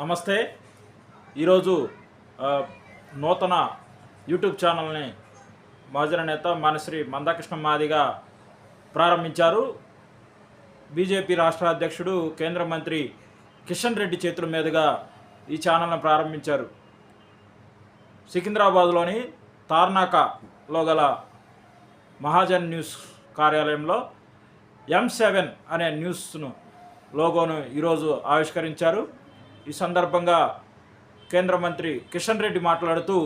నమస్తే. ఈరోజు నూతన యూట్యూబ్ ఛానల్ని మహాజన నేత మనశ్రీ మందాకృష్ణ మాదిగా ప్రారంభించారు. బీజేపీ రాష్ట్ర అధ్యక్షుడు కేంద్ర మంత్రి కిషన్ రెడ్డి చేతుల మీదుగా ఈ ఛానల్ను ప్రారంభించారు. సికింద్రాబాద్లోని తార్నాకలో గల మహాజన్ న్యూస్ కార్యాలయంలో ఎం సెవెన్ అనే న్యూస్ను లోగోను ఈరోజు ఆవిష్కరించారు. ఈ సందర్భంగా కేంద్ర మంత్రి కిషన్ రెడ్డి మాట్లాడుతూ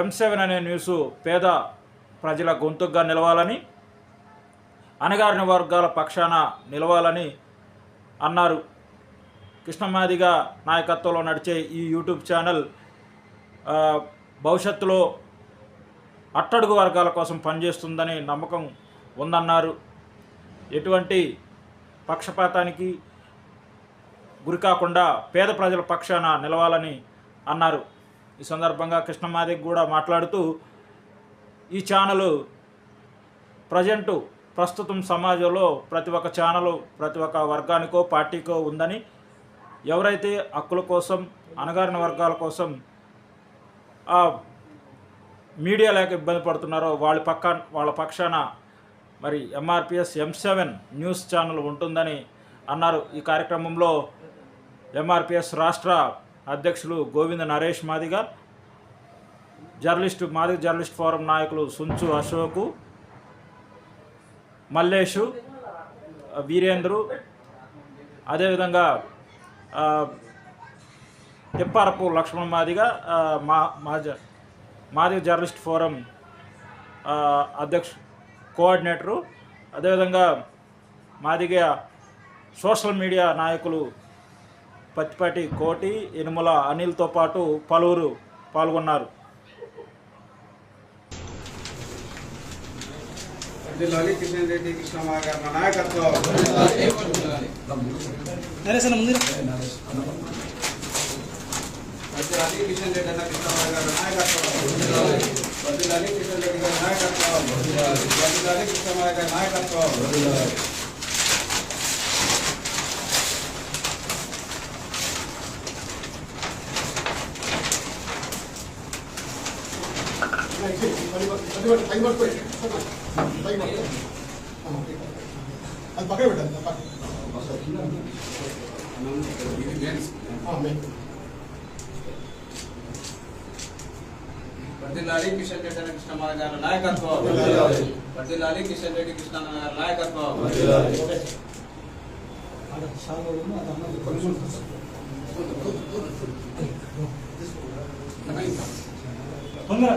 ఎం సెవెన్ అనే న్యూస్ పేద ప్రజల గొంతుగా నిలవాలని అణగారిన వర్గాల పక్షాన నిలవాలని అన్నారు. కృష్ణమాదిగా నాయకత్వంలో నడిచే ఈ యూట్యూబ్ ఛానల్ భవిష్యత్తులో అట్టడుగు వర్గాల కోసం పనిచేస్తుందని నమ్మకం ఉందన్నారు. ఎటువంటి పక్షపాతానికి గురికాకుండా పేద ప్రజల పక్షాన నిలవాలని అన్నారు. ఈ సందర్భంగా కృష్ణమాదిక్ కూడా మాట్లాడుతూ ఈ ఛానల్ ప్రజెంటు ప్రస్తుతం సమాజంలో ప్రతి ఒక్క ఛానల్ ప్రతి ఒక్క వర్గానికో పార్టీకో ఉందని ఎవరైతే హక్కుల కోసం అణగారిన వర్గాల కోసం ఆ మీడియా లేక ఇబ్బంది పడుతున్నారో వాళ్ళ పక్క వాళ్ళ పక్షాన మరి MRPS M seven news channel ఉంటుందని అన్నారు. ఈ కార్యక్రమంలో ఎంఆర్పిఎస్ రాష్ట్ర అధ్యక్షులు Govinda Naresh Madiga journalist Madiga journalist forum నాయకులు సుంచు అశోకు మల్లేషు వీరేంద్రు అదేవిధంగా తిప్పారపు లక్ష్మణ్ మాదిగ మా మాదిగ జర్నలిస్ట్ ఫోరం అధ్యక్ష కోఆర్డినేటరు అదేవిధంగా మాదిగ సోషల్ మీడియా నాయకులు పత్తిపాటి కోటి ఇనుముల అనిల్తో పాటు పలువురు పాల్గొన్నారు. నాయకత్వం. ముందు. కిషన్ రెడ్డి అన్న కృష్ణమాయ గారి నాయకత్వం. జిల్లాలి కిషన్ రెడ్డి గారి నాయకత్వం. జిల్లాలి కృష్ణమాయ గారి నాయకత్వం. అది పక్కన పెట్టండి పక్కన జిల్లాలి కిషన్ రెడ్డి అన్న కృష్ణమాయ గారి నాయకత్వం జిల్లాలి కిషన్ రెడ్డి కృష్ణమాయ గారి నాయకత్వం తొందర